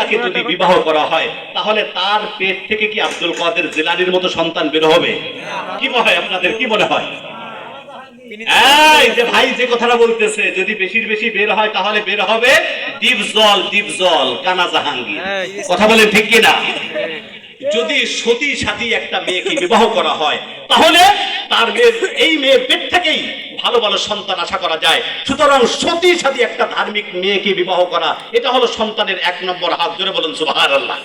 মহিলাকে যদি বিবাহ করা হয় তাহলে তার পেট থেকে কি আব্দুল কাদের জিলানির মতো সন্তান বের হবে? কি মনে হয় আপনাদের? কি মনে হয়? যে ভাই যে কথাটা বলতেছে যদি বেশির বেশি বের হয় তাহলে বের হবে দ্বীপ জল দ্বীপ জল কানা জাহাঙ্গীর কথা বলেন ঠিক কি না যদি সতী সাথী একটা মেয়েকে বিবাহ করা হয় তাহলে তার মেয়ের এই মেয়ের পেট থেকেই ভালো ভালো সন্তান আশা করা যায়। সুতরাং সতী সাথী একটা ধার্মিক মেয়েকে বিবাহ করা এটা হলো সন্তানের এক নম্বর হাত। ধরে বলুন সুবাহার আল্লাহ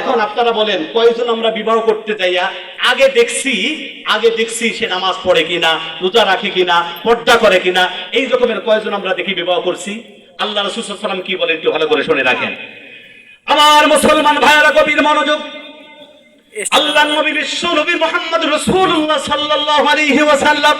এখন আপনারা বলেন কয়জন আমরা বিবাহ করতে যাইয়া আগে দেখছি আগে দেখছি সে নামাজ পড়ে কিনা রোজা রাখে কিনা পর্দা করে কিনা এই রকমের কয়জন আমরা দেখি বিবাহ করছি? আল্লাহ রসুল সাল্লাম কি বলেন একটু ভালো করে শুনে রাখেন। আমার মুসলমান ভাইয়েরা কবির মনোযোগ আল্লাহ নবী বিশ্ব নবী মোহাম্মদ রসুল্লাহ সাল্লাহ আলী ওয়াসাল্লাম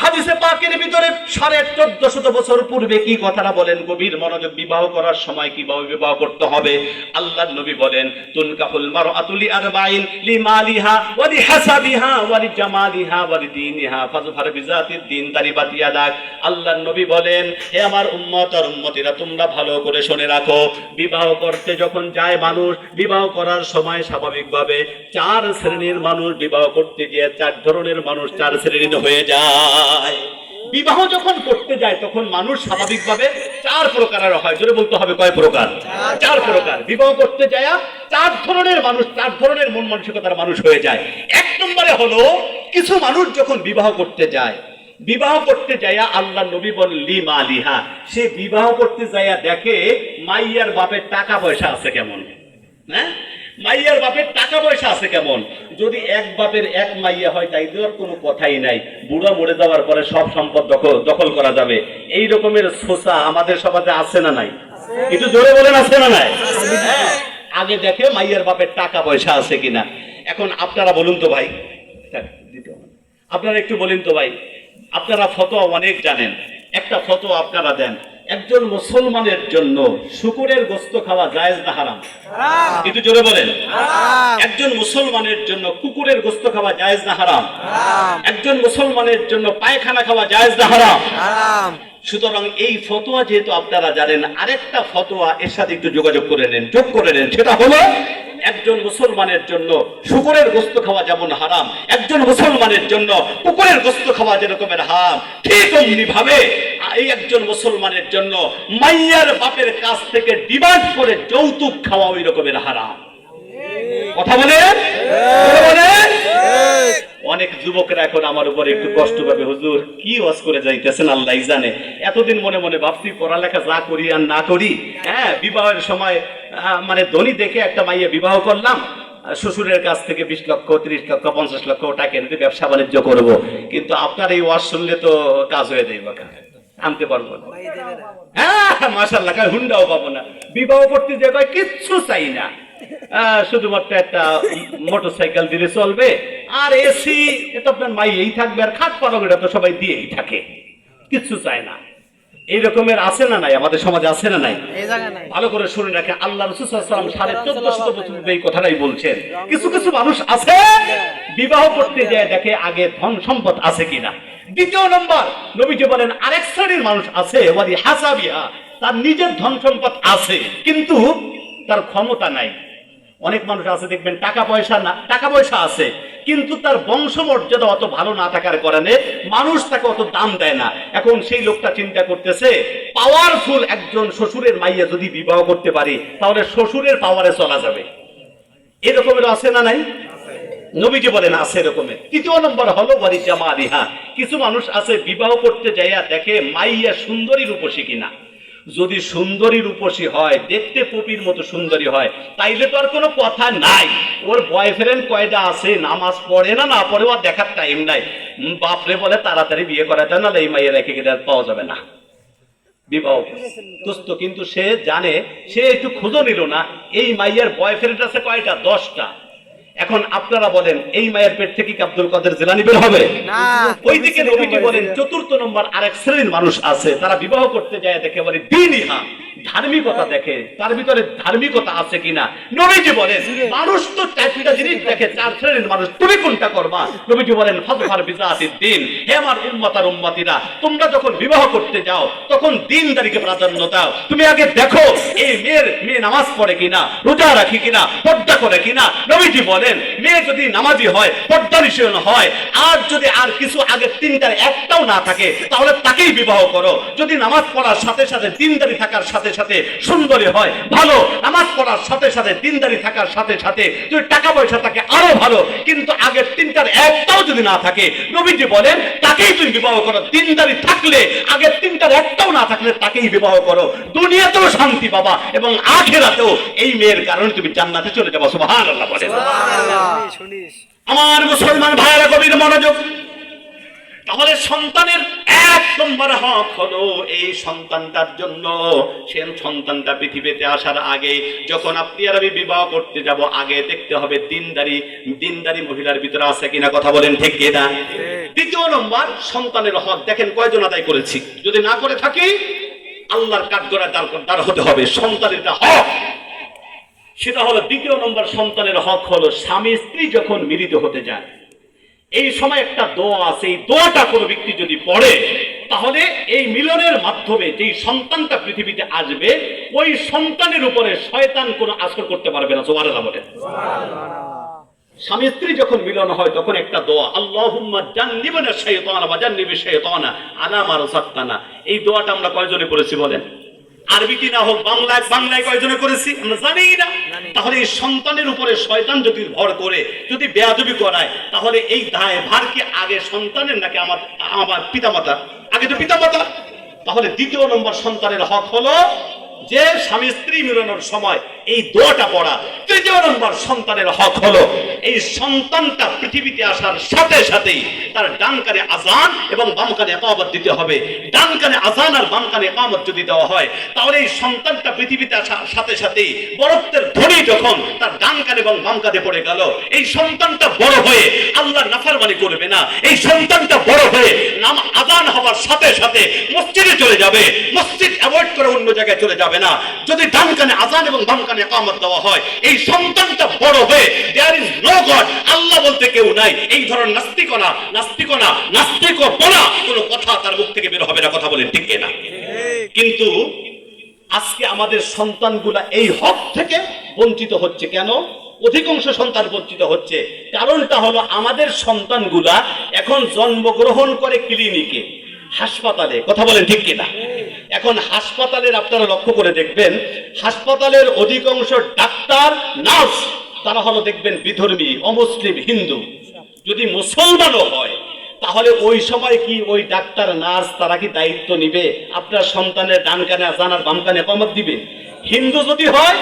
হাদিসে পাকের ভিতরে সাড়ে চোদ্দ শত বছর পূর্বে কি কথাটা বলেন? গভীর মনোযোগ বিবাহ করার সময় কীভাবে বিবাহ করতে হবে? আল্লাহ নবী বলেন, তুনকাহুল মারআতু লি আরবাইন লি মালিহা ওয়া লি হাসাবিহা ওয়া লি জামালিহা ওয়া লি দীনিহা ফাজফার বিজাতিদ দিন তারিবাত ইয়াদাক আল্লাহ নবী বলেন, হে আমার উম্মত আর উম্মতিরা, তোমরা ভালো করে শুনে রাখো। বিবাহ করতে যখন যায় মানুষ, বিবাহ করার সময় স্বাভাবিকভাবে চার শ্রেণির মানুষ বিবাহ করতে গিয়ে চার ধরনের মানুষ চার শ্রেণির হয়ে যায়। বিবাহ যখন করতে যায় তখন মানুষ স্বাভাবিকভাবে চার প্রকারের হয়। জোরে বলতে হবে কয় প্রকার? চার প্রকার। বিবাহ করতে যায় চার ধরনের মানুষ চার ধরনের মন মানসিকতার মানুষ হয়ে যায়। এক নম্বরে হলো কিছু মানুষ যখন বিবাহ করতে যায় বিবাহ করতে যাইয়া আল্লাহ নবী বল লিমা লিহা সে বিবাহ করতে যাইয়া দেখে মাইয়ার বাপের টাকা পয়সা আছে কেমন? হ্যাঁ? মাইয়ার বাপের টাকা পয়সা আছে কেমন? যদি এক বাপের এক মাইয়া হয় তাই দেওয়ার কোনো কথাই নাই। বুড়া মরে যাওয়ার পরে সব সম্পদ দখল করা যাবে। এই রকমের সোসা আমাদের সমাজে আছে না নাই? একটু জোরে বলেন আছে না নাই? হ্যাঁ, আগে দেখে মাইয়ার বাপের টাকা পয়সা আছে কিনা। এখন আপনারা বলুন তো ভাই। আপনারা একটু বলেন তো ভাই। আপনারা ফতোয়া অনেক জানেন। একটা ফতোয়া আপনারা দেন। একজন মুসলমানের জন্য শুকুরের গোস্ত খাওয়া জায়েজ না হারাম? কিন্তু জোরে বলেন। একজন মুসলমানের জন্য কুকুরের গোস্ত খাওয়া জায়েজ না হারাম? একজন মুসলমানের জন্য পায়খানা খাওয়া জায়েজ না হারাম। সুতরাং এই ফতোয়া যেহেতু আপনারা জানেন, আরেকটা ফতোয়া এর সাথে একটু যোগাযোগ করে নেন, যোগ করে নেন। সেটা হলো, একজন মুসলমানের জন্য শুকুরের গোস্ত খাওয়া যেমন হারাম, একজন মুসলমানের জন্য কুকুরের গোস্ত খাওয়া যেরকমের হারাম, ঠিক অমনি ভাবে এই একজন মুসলমানের জন্য মাইয়ার বাপের কাছ থেকে ডিমান্ড করে যৌতুক খাওয়া ওই রকমের হারাম। কথা বলে বলেন? অনেক যুবকরা এখন আমার উপর একটু কষ্ট পাবে। হুজুর, কি ওয়াজ করে যাইতেছেন আল্লাহ জানে। এতদিন মনে মনে ভাবছি পড়ালেখা যা করি আর না করি। হ্যাঁ বিবাহের সময় মানে ধনী দেখে একটা মাইয়া বিবাহ করলাম। শ্বশুরের কাছ থেকে বিশ লক্ষ, ত্রিশ লক্ষ, পঞ্চাশ লক্ষ টাকা এনে ব্যবসা বাণিজ্য করব। কিন্তু আপনার এই ওয়াজ শুনলে তো কাজ হয়ে যাইব আনতে পারব না। হ্যাঁ মাসাল্লাহ হুন্ডাও পাবো না। বিবাহ করতে যে কিচ্ছু চাই না। শুধুমাত্র একটা মোটর সাইকেল দিলে চলবে। আর এসি এটা আপনার মাই এই থাকবে আর খাট পালক এটা তো সবাই দিয়েই থাকে। কিচ্ছু চায় না। এই রকমের আছে না নাই? আমাদের সমাজে আছে না নাই? ভালো করে শুনে রাখে আল্লাহ রসুলাম সাড়ে চোদ্দ শত বছর এই কথাটাই বলছেন। কিছু কিছু মানুষ আছে বিবাহ করতে যায় দেখে আগে ধন সম্পদ আছে কিনা। দ্বিতীয় নম্বর নবীজি বলেন আরেক শ্রেণির মানুষ আছে ওয়ারি তার নিজের ধন সম্পদ আছে কিন্তু তার ক্ষমতা নাই। অনেক মানুষ আছে, দেখবেন টাকা পয়সা না, টাকা পয়সা আছে, কিন্তু তার বংশ মর্যাদা অত ভালো না থাকার কারণে মানুষ তাকে অত দাম দেয় না। এখন সেই লোকটা চিন্তা করতেছে পাওয়ারফুল একজন শ্বশুরের মাইয়া যদি বিবাহ করতে পারি, তাহলে শ্বশুরের পাওয়ারে চলা যাবে। এরকমের আছে না নাই? নবীজি বলেন, আছে এরকমের। তৃতীয় নম্বর হলো ওয়ারি জামা আলিহা কিছু মানুষ আছে, বিবাহ করতে যাইয়া দেখে মাইয়া সুন্দরী রূপসী কিনা। যদি সুন্দরী রূপসী হয়, দেখতে পপির মতো সুন্দরী হয়, তাইলে তো আর কোনো কথা নাই। ওর বয়ফ্রেন্ড কয়টা আছে, নামাজ পড়ে না না পড়ে আর দেখার টাইম নাই। বাপরে বলে তাড়াতাড়ি বিয়ে করা যায় না এই মাইয়া রেখে গেলে পাওয়া যাবে না। বিবাহ। কিন্তু সে জানে, সে একটু খুঁজো নিল না। এই মাইয়ের বয়ফ্রেন্ড আছে কয়টা? দশটা। এখন আপনারা বলেন এই মায়ের পেট থেকে কি আব্দুল কাদের জেলানি বের হবে? ওইদিকে নবীজি বলেন চতুর্থ নম্বর আরেক শ্রেণির মানুষ আছে তারা বিবাহ করতে যায় দেখে বলে দিন ইহা ধার্মিকতা দেখে তার ভিতরে ধার্মিকতা আছে কিনা? নবীজি বলেন মানুষ তো চারটা জিনিস দেখে চার শ্রেণির মানুষ। তুমি কোনটা করবা? নবীজি বলেন ফাজফার বিজাতির দিন। হে আমার উম্মতার উম্মতিরা তোমরা যখন বিবাহ করতে যাও তখন দিনদারিকে প্রাধান্য দাও। তুমি আগে দেখো এই মেয়ের মেয়ে নামাজ পড়ে কিনা রোজা রাখি কিনা পর্দা করে কিনা। নবীজি বলেন মেয়ে যদি নামাজি হয় পর্দা নিষেধ হয় আর যদি আর কিছু আগে তিনটার একটাও না থাকে তাহলে তাকেই বিবাহ করো। যদি নামাজ পড়ার সাথে সাথে দিনদারি থাকার সাথে সাথে সাথে সুন্দরী হয় ভালো। নামাজ পড়ার সাথে সাথে দিনদারি থাকার সাথে সাথে যদি টাকা পয়সা থাকে আরও ভালো। কিন্তু আগের তিনটার একটাও যদি না থাকে নবীজি বলেন তাকেই তুমি বিবাহ করো। দিনদারি থাকলে আগের তিনটার একটাও না থাকলে তাকেই বিবাহ করো। দুনিয়াতেও শান্তি পাবা এবং আখেরাতেও এই মেয়ের কারণে তুমি জান্নাতে চলে যাব। সুবহানাল্লাহ বলেন। শুনিস। আমার মুসলমান ভাইয়েরা গভীর মনোযোগ তাহলে সন্তানের এক নম্বর হক হলো এই সন্তানটার জন্য। সে সন্তানটা পৃথিবীতে আসার আগে যখন আপনি আর আমি বিবাহ করতে যাব আগে দেখতে হবে দিনদারি দিনদারি মহিলার ভিতরে আছে কিনা কথা বলেন ঠিক কিনা? দ্বিতীয় নম্বর সন্তানের হক। দেখেন কয়জন আদায় করেছি। যদি না করে থাকি আল্লাহর কাঠগড়া দাঁড় হতে হবে। সন্তানের হক। সেটা হলো দ্বিতীয় নম্বর সন্তানের হক হলো স্বামী স্ত্রী যখন মিলিত হতে যায় এই সময় একটা দোয়া আছে এই দোয়াটা কোনো ব্যক্তি যদি পড়ে তাহলে এই মিলনের মাধ্যমে যেই সন্তানটা পৃথিবীতে আসবে ওই সন্তানের উপরে শয়তান কোনো আসর করতে পারবে না সোমারেলা বলে স্বামী স্ত্রী যখন মিলন হয় তখন একটা দোয়া আল্লাহুম্মা জান্নিবানা শাইতানা ওয়া জান্নিবি শাইতানা আলা মা রাযাকতানা এই দোয়াটা আমরা কয়জনে পড়েছি বলেন? আরবিতে না হোক বাংলায় বাংলায় কয়জনে করেছি? আমরা জানি না। তাহলে এই সন্তানের উপরে শয়তান যদি ভর করে যদি বেয়াদবি করায় তাহলে এই দায় ভার কি আগে সন্তানের নাকি আমার আমার পিতামাতা আগে তো পিতামাতা। তাহলে দ্বিতীয় নম্বর সন্তানের হক হলো যে স্বামী স্ত্রী মিলনের সময় এই দোয়াটা পড়া, তৃতীয় নম্বর সন্তানের হক হলো এই সন্তানটা পৃথিবীতে আসার সাথে সাথেই তার ডান কানে আজান এবং বাম কানে একামত দিতে হবে। ডান কানে আজান আর বাম কানে একামত যদি দেওয়া হয়, তাহলে এই সন্তানটা পৃথিবীতে আসার সাথে সাথেই বরত্বের ধ্বনি যখন তার ডান কানে এবং বাম কানে পড়ে গেল, এই সন্তানটা বড় হয়ে আল্লাহ নাফারমানি করবে না। এই সন্তানটা বড় হয়ে আজান হওয়ার সাথে সাথে মসজিদে চলে যাবে। মসজিদ অ্যাভয়েড করে অন্য জায়গায় চলে যাবে না। যদি ডান কানে আজান এবং বাম কানে একামত দেওয়া হয় এই সন্তানটা বড় হয়ে দেয়ার ইজ নো গড আল্লাহ বলতে কেউ নাই। এই ধরনের নাস্তিকনা নাস্তিকনা নাস্তিকপনা কোনো কথা তার মুখ থেকে বের হবে না কথা বলে ঠিক না কিন্তু আজকে আমাদের সন্তানগুলা এই হক থেকে বঞ্চিত হচ্ছে কেন? অধিকাংশ সন্তান বঞ্চিত হচ্ছে। কারণটা হলো আমাদের সন্তানগুলা এখন জন্মগ্রহণ করে ক্লিনিকে, হাসপাতালে। কথা বলেন ঠিক কিনা? এখন হাসপাতালের আপনারা লক্ষ্য করে দেখবেন, হাসপাতালের অধিকাংশ ডাক্তার, নার্স, তারা হলো দেখবেন বিধর্মী, অমুসলিম, হিন্দু। যদি মুসলমানও হয় তাহলে ওই সময় কি ওই ডাক্তার নার্স তারা কি দায়িত্ব নিবে? আপনার সন্তানের ডান কানে আজান আর বাম কানে একামত দিবে? হিন্দু যদি হয়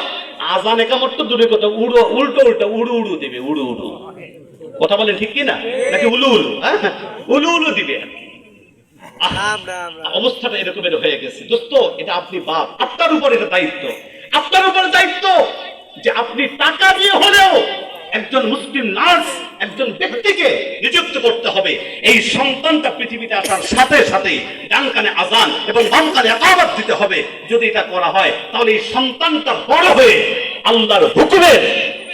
আজান একামত তো দূরে কথা উড়ো উল্টো উল্টো উড়ু উড়ু দিবে উড়ু উড়ু। কথা বলেন ঠিক কি না নাকি উলু উলু হ্যাঁ? উলু উলু দিবে। রাম রাম অবস্থাটা এরকমের হয়ে গেছে। দোস্ত এটা আপনি বাপ আপনার উপর এটা দায়িত্ব। আপনার উপর দায়িত্ব যে আপনি টাকা দিয়ে হলেও একজন মুসলিম নার্স একজন ব্যক্তিকে নিযুক্ত করতে হবে। এই সন্তানটা পৃথিবীতে আসার সাথে সাথে ডান কানে আজান এবং বাম কানে একাবাদ দিতে হবে। যদি এটা করা হয় তাহলে এই সন্তানটা বড় হয়ে আল্লাহর হুকুমের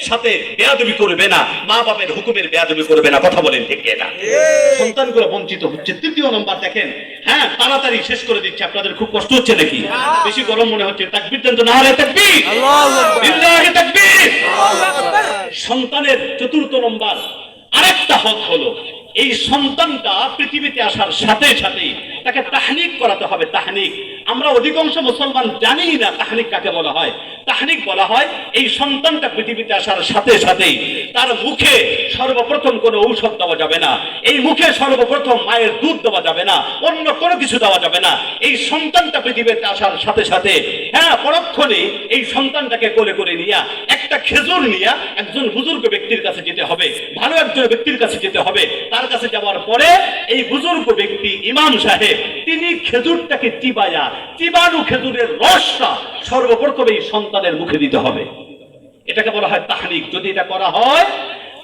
সাথে বেয়াদবি করবে না মা বাপের হুকুমের বেয়াদবি করবে না। কথা বলেন ঠিক এটা সন্তানগুলো বঞ্চিত হচ্ছে। তৃতীয় নম্বর দেখেন হ্যাঁ তাড়াতাড়ি শেষ করে দিচ্ছে। আপনাদের খুব কষ্ট হচ্ছে নাকি? বেশি গরম মনে হচ্ছে। তাকবির দেন তো না হলে তাকবীর। লিল্লাহি তাকবীর সন্তানের চতুর্থ নম্বর। আরেকটা হক হলো এই সন্তানটা পৃথিবীতে আসার সাথে সাথে তাকে তাহনিক করাতে হবে, তাহনিক। আমরা অধিকাংশ মুসলমান জানি না তাহনিক কাকে বলা হয়। তাহনিক বলা হয় এই সন্তানটা পৃথিবীতে আসার সাথে সাথেই তার মুখে সর্বপ্রথম কোনো ঔষধ দেওয়া যাবে না। এই মুখে সর্বপ্রথম মায়ের দুধ দেওয়া যাবে না, অন্য কোনো কিছু দেওয়া যাবে না। এই সন্তানটা পৃথিবীতে আসার সাথে সাথে হ্যাঁ পরক্ষণে এই সন্তানটাকে কোলে করে নিয়ে, একটা খেজুর নিয়ে একজন বুজুর্গ ব্যক্তির কাছে যেতে হবে, ভালো একজন ব্যক্তির কাছে যেতে হবে, তার কাছে যাওয়ার পরে এই বুজুর্গ ব্যক্তি ইমাম সাহেব, তিনি খেজুরটাকে চিবায়া, চিবানু খেজুরের রসটা সর্বপ্রথম এই সন্তানের মুখে দিতে হবে। এটাকে বলা হয় তাহনিক। যদি এটা করা হয়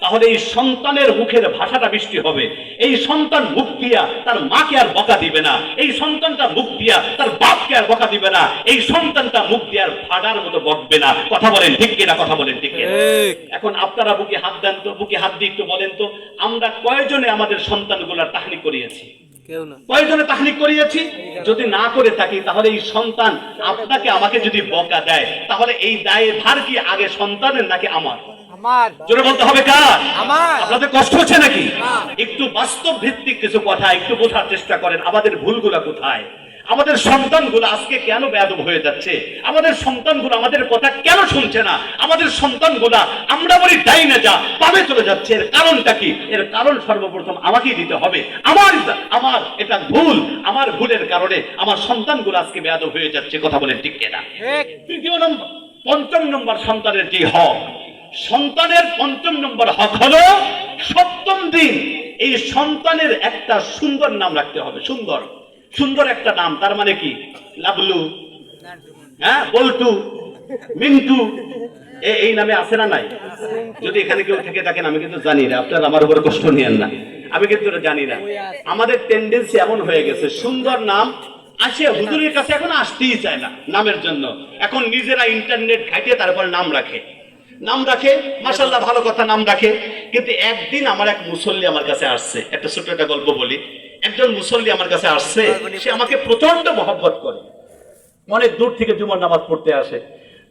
তাহলে এই সন্তানের মুখের ভাষাটা বৃষ্টি হবে। এই সন্তান মুখ দিয়া তার মাকে আর বকা দিবে না। এই সন্তানটা মুখ দিয়া তার বাপকে আর বকা দিবে না। এই সন্তানটা মুখ দিয়ে আর ফাটার মতো বকবে না। কথা বলেন ঠিক কিনা? কথা বলেন ঠিক এখন আপনারা বুকে হাত দেন তো বুকে হাত দিয়ে একটু বলেন তো আমরা কয়জনে আমাদের সন্তানগুলার তাহনি করিয়েছি? কেউ না। কয়জনে তাহনিক করিয়েছি? যদি না করে থাকি তাহলে এই সন্তান আপনাকে আমাকে যদি বকা দেয় তাহলে এই দায়ের ভার কি আগে সন্তানের নাকি আমার? আমার। জোরে বলতে হবে কার? আমার। আপনাদের কষ্ট হচ্ছে নাকি? একটু বাস্তব ভিত্তিক কিছু কথা একটু বোঝার চেষ্টা করেন আমাদের ভুলগুলা কোথায়? আমাদের সন্তানগুলো আজকে কেন বেয়াদব হয়ে যাচ্ছে? আমাদের সন্তানগুলো আমাদের কথা কেন শুনছে না? আমাদের সন্তানগুলা আমরা বলি তাই না যা পাবে চলে যাচ্ছে। এর কারণটা কি? এর কারণ সর্বপ্রথম আমাকেই দিতে হবে। আমার আমার এটা ভুল। আমার ভুলের কারণে আমার সন্তানগুলো আজকে বেয়াদব হয়ে যাচ্ছে। কথা বলেন ঠিক কিনা? তৃতীয় নম্বর পঞ্চম নম্বর সন্তানের যে হক সন্তানের পঞ্চম নম্বর হক হলো সপ্তম দিন। এই সন্তানের একটা সুন্দর নাম রাখতে হবে, সুন্দর। সুন্দর একটা নাম, তার মানে কি? লাবলু হ্যাঁ বল্টু, মিন্টু এই নামে আছে না নাই? যদি এখানে কেউ থেকে থাকেন, আমি কিন্তু জানি না, আপনার আমার উপর কষ্ট নিয়েন না। আমি কিন্তু জানি না। আমাদের টেন্ডেন্সি এমন হয়ে গেছে, সুন্দর নাম আসে হুজুরের কাছে, এখন আসতেই চায় না নামের জন্য। এখন নিজেরা ইন্টারনেট ঘাটে তারপর নাম রাখে। নাম রাখে মাসাল্লাহ ভালো কথা, নাম রাখে। কিন্তু একদিন আমার এক মুসল্লি আমার কাছে আসছে, একটা ছোট একটা গল্প বলি। একজন মুসল্লি আমার কাছে আসছে, সে আমাকে প্রচণ্ড মহব্বত করে। অনেক দূর থেকে জুমার নামাজ পড়তে আসে।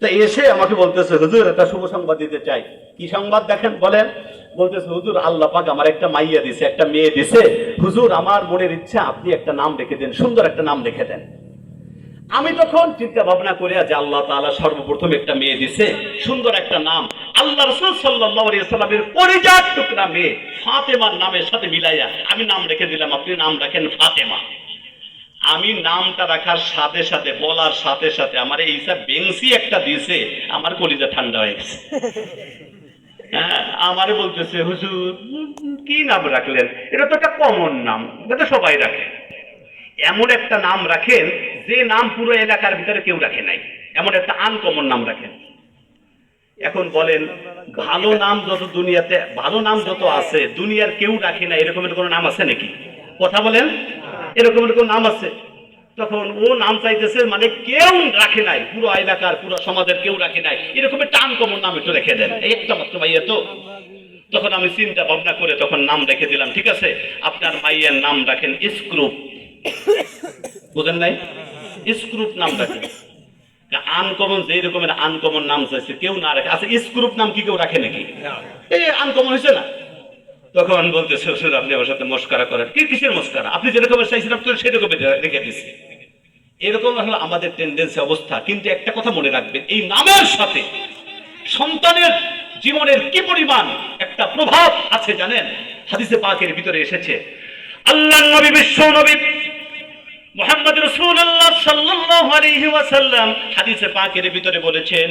তা এসে আমাকে বলতেছে, হুজুর, একটা শুভ সংবাদ দিতে চাই। কি সংবাদ দেখেন, বলেন? বলতেছে, হুজুর, আল্লাহ পাক আমার একটা মাইয়া দিছে, একটা মেয়ে দিছে। হুজুর, আমার মনের ইচ্ছা, আপনি একটা নাম রেখে দেন, সুন্দর একটা নাম রেখে দেন। আমি তখন চিন্তা ভাবনা করে যে আল্লাহ তাআলা সর্বপ্রথম একটা মেয়ে দিছে, সুন্দর একটা নাম, আল্লাহ রসুল সাল্লামের পরিজাত টুকরা মেয়ে ফাতেমার নামের সাথে মিলাইয়া আমি নাম রেখে দিলাম, আপনি নাম রাখেন ফাতেমা। আমি নামটা রাখার সাথে সাথে, বলার সাথে সাথে আমার এই সব বেংসি একটা দিয়েছে আমার কলিজা ঠান্ডা হয়ে গেছে। হ্যাঁ আমারে বলতেছে, হুজুর, কি নাম রাখলেন? এটা তো একটা কমন নাম, এটা সবাই রাখে। এমন একটা নাম রাখেন যে নাম পুরো এলাকার ভিতরে কেউ রাখে নাই। এমন একটা আনকমন নাম রাখেন। এখন বলেন, ভালো নাম যত দুনিয়াতে, ভালো নাম যত আছে, দুনিয়ার কেউ রাখে না এরকমের কোনো নাম আছে নাকি? কথা বলেন এরকমের কোনো নাম আছে। তখন ও নাম চাইতেছে মানে কেউ রাখে নাই, পুরো এলাকার, পুরো সমাজের কেউ রাখে নাই। এরকম একটা আনকমন নাম একটু রেখে দেন। একটা মাত্র ভাইয়া তো। তখন আমি চিন্তা ভাবনা করে তখন নাম রেখে দিলাম, ঠিক আছে? আপনার মাইয়ের নাম রাখেন স্ক্রুপ বুঝেন নাই? স্ক্রুপ নাম রাখেন আনকমন যে রকমের আনকমন নাম চাইছে কেউ না রাখে। আচ্ছা স্ক্রুপ নাম কি কেউ রাখে নাকি? এই আনকমন হয়েছে না? তখন বলতে শ্বশুর আপনি আমার সাথে মস্কারা করেন। কি কিসের মস্কারা? আপনি যেরকমের চাইছেন আপনি সেরকম রেখে দিচ্ছে এরকম হলো আমাদের টেন্ডেন্সি অবস্থা। কিন্তু একটা কথা মনে রাখবেন, এই নামের সাথে সন্তানের জীবনের কি পরিমাণ একটা প্রভাব আছে জানেন? হাদিসে পাকের ভিতরে এসেছে আল্লাহ নবী, বিশ্ব নবী ভিতরে বলেছেন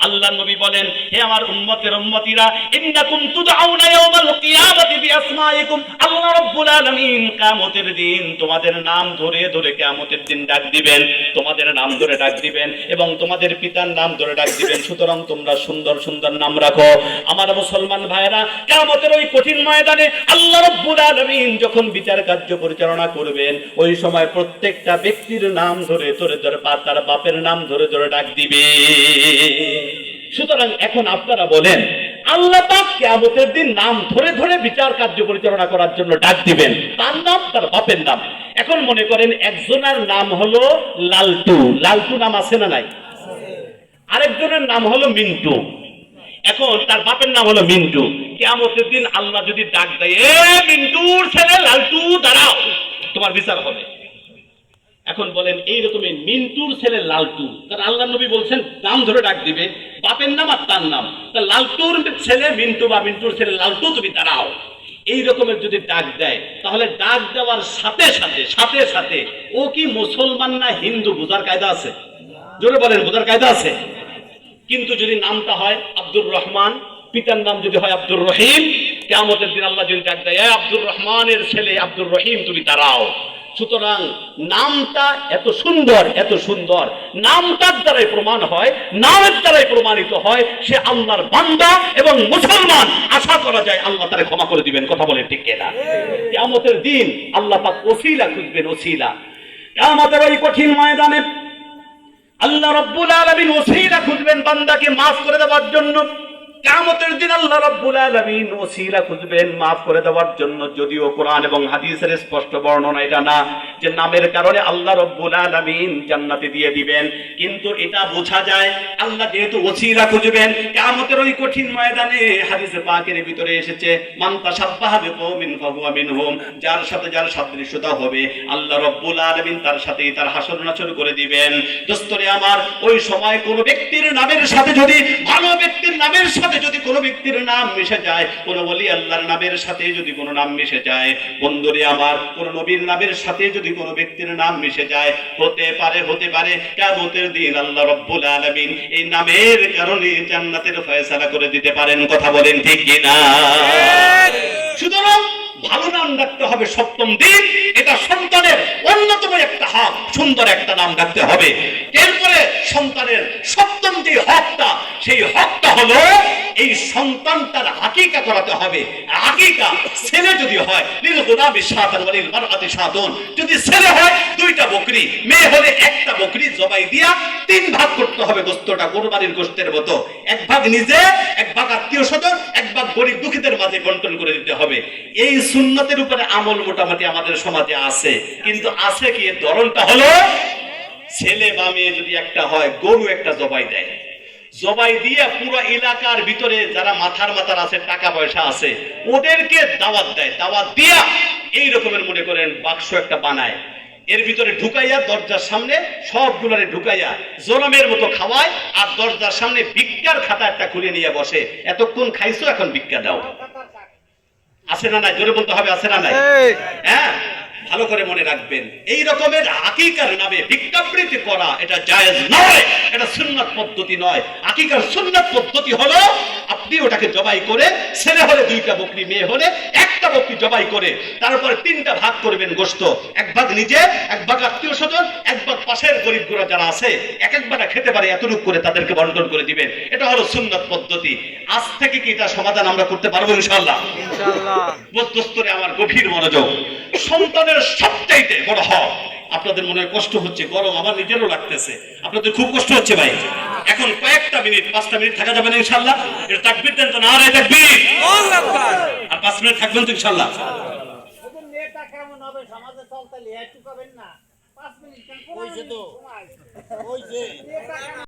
আল্লাহ নবী বলেন হে আমার উম্মতের উম্মতিরা ইন্নাকুম তুদাউনা ইয়াউমাল কিয়ামাতি আল্লাহ রাব্বুল আলামিন কিয়ামতের দিন তোমাদের নাম ধরে ধরে কিয়ামতের দিন ডাক দিবেন। তোমাদের নাম ধরে ডাক দিবেন এবং তোমাদের পিতার নাম ধরে ডাক দিবেন। সুতরাং তোমরা সুন্দর সুন্দর নাম রাখো। আমার মুসলমান ভাইরা কিয়ামতের ওই কঠিন ময়দানে আল্লাহ রাব্বুল আলামিন যখন বিচার কার্য পরিচালনা করবেন, ওই সময় প্রত্যেকটা ব্যক্তির নাম ধরে ধরে ধরে তার বাপের নাম ধরে ধরে ডাক দিবে। সুতরাং এখন আপনারা বলেন আল্লাহ পাক কিয়ামতের দিন নাম ধরে ধরে বিচার কার্য পরিচালনা করার জন্য ডাক দিবেন। তার নাম, তার বাপের নাম। এখন মনে করেন একজনের নাম হলো লালটু। লালটু নাম আছে না নাই? আরেকজনের নাম হলো মিন্টু। এখন তার বাপের নাম হলো মিন্টু। কেমতের দিন আল্লাহ যদি ডাক দেয়, এ মিন্টুর ছেলে, লালটু, দাঁড়াও, তোমার বিচার হবে। এখন বলেন, এই রকমের মিন্টুর ছেলে লালটু। কারণ আল্লাহ নবী বলছেন, নাম ধরে ডাক দিবে, বাপের নাম আর তার নাম। তা লালটুর ছেলে মিন্টু বা মিন্টুর ছেলে লালটু তুমি দাঁড়াও। এই রকমের যদি ডাক দেয়, তাহলে ডাক দেওয়ার সাথে সাথে সাথে সাথে, ও কি মুসলমান না হিন্দু, বোঝার কায়দা আছে? জোরে বলেন, বোঝার কায়দা আছে? কিন্তু যদি নামটা হয় আব্দুর রহমান, পিতার নাম যদি হয় আব্দুর রহিম কেমতের দিন আল্লাহ যদি ডাক দেয় আব্দুর রহমানের ছেলে আব্দুর রহিম, তুমি দাঁড়াও। সুতরাং নামটা এত সুন্দর এত সুন্দর। নামটার দ্বারাই প্রমাণ হয়, নামের দ্বারাই প্রমাণিত হয়, সে আল্লাহর বান্দা এবং মুসলমান। আশা করা যায় আল্লাহ তারে ক্ষমা করে দিবেন, কথা বলে ঠিক না কিয়ামতের দিন আল্লাহ পাক ওসিলা খুঁজবেন, ওসিলা। কিয়ামতের ওই কঠিন ময়দানে আল্লাহ রব্বুল আলামিন ওসিলা খুঁজবেন বান্দাকে মাফ করে দেওয়ার জন্য। কিয়ামতের দিন আল্লাহ রব্বুল আলামিন ওসিলা খুঁজবেন করে দেওয়ার জন্য। যদিও কোরআন এবং হাদিসের স্পষ্ট বর্ণনা এটা না যে নামের কারণে আল্লাহ জান্নাতে দিয়ে দিবেন। কিন্তু এটা বোঝা যায়, আল্লাহ যেহেতু ওসিলা খুঁজবেন ওই কঠিন ময়দানে পাকের ভিতরে এসেছে যার সাথে যার সাদৃশ্যতা হবে, আল্লাহ তার সাথেই তার হাসর নাচর করে দিবেন। দোস্তরে আমার, ওই সময় কোন ব্যক্তির নামের সাথে যদি ভালো ব্যক্তির নামের সাথে যদি কোনো ব্যক্তির নাম মিশে যায় কোনো বলি আল্লাহর নামের সাথে যদি কোনো নাম মিশে যায় বন্ধুরে আমার কোনো নবীর নামের সাথে যদি কোনো ব্যক্তির নাম মিশে যায় হতে পারে হতে পারে কেমতের দিন আল্লাহ রব্বুল আলমিন এই নামের কারণে জান্নাতের ফয়সালা করে দিতে পারেন। কথা বলেন ঠিক কিনা? সুতরাং ভালো নাম রাখতে হবে সপ্তম দিন। এটা সন্তানের অন্যতম একটা হক সুন্দর একটা নাম রাখতে হবে। এরপরে সন্তানের সপ্তম যে হকটা, সেই হকটা হলো এই সন্তানটার হাকিকা করাতে হবে। হাকিকা ছেলে যদি হয় যদি ছেলে হয়, দুইটা বকরি। মেয়ে হলে একটা বকরি জবাই দিয়া তিন ভাগ করতে হবে গোস্তটা, কোরবানির গোস্তের মতো। এক ভাগ নিজে, এক ভাগ আত্মীয় স্বজন, এক ভাগ গরিব দুঃখীদের মাঝে বন্টন করে দিতে হবে। এই সুন্নতের উপরে আমল মোটামুটি আমাদের সমাজে আছে। কিন্তু আছে কি? ধরনটা হলো, ছেলে বা মেয়ে যদি একটা হয়, গরু একটা জবাই দেয়। জবাই দিয়ে পুরো এলাকার ভিতরে যারা মাথার মাথার আছে, টাকা পয়সা আছে, ওদেরকে দাওয়াত দেয়। দাওয়াত দিয়া এই রকমের মনে করেন বাক্স একটা বানায়। এর ভিতরে ঢুকাইয়া দরজার সামনে সবগুলোরে ঢুকাইয়া জনমের মতো খাওয়ায় আর দরজার সামনে ভিক্ষার খাতা একটা খুলে নিয়ে বসে। এতক্ষণ খাইছো, এখন ভিক্ষা দাও। আছে না নাই? জোরে বলতে হবে আছে না নাই? হ্যাঁ? ভালো করে মনে রাখবেন এই রকমের আকিকার নামে ভিক্ষাবৃত্তি করা এটা জায়েজ নয় এটা সুন্নাত পদ্ধতি নয়। আকিকার সুন্নাত পদ্ধতি হলো আপনি ওটাকে জবাই করে ছেলে হলে দুইটা বকরি মেয়ে হলে একটা বকরি জবাই করে তারপরে তিনটা ভাগ করবেন গোস্ত এক ভাগ নিজে এক ভাগ আত্মীয় স্বজন এক ভাগ পাশের গরিবগুলো যারা আছে এক একবার খেতে পারে এতটুকু করে তাদেরকে বন্টন করে দিবেন। এটা হলো সুন্নাত পদ্ধতি। আজ থেকে কি এটা সমাধান আমরা করতে পারব ইনশাল্লাহ ইনশাআল্লাহ। আমার গভীর মনোযোগ। সন্তানের সবচাইতে বড় হক। আপনাদের মনে কষ্ট হচ্ছে, গরম আমার নিজেরও লাগতেছে। আপনাদের খুব কষ্ট হচ্ছে ভাই। এখন কয়েকটা মিনিট, পাঁচটা মিনিট থাকা যাবে না ইনশাল্লাহ। এটা তাকবির দেন তো না রে তাকবির। আর পাঁচ মিনিট থাকবেন তো ইনশাল্লাহ। ওই যে তো, ওই যে।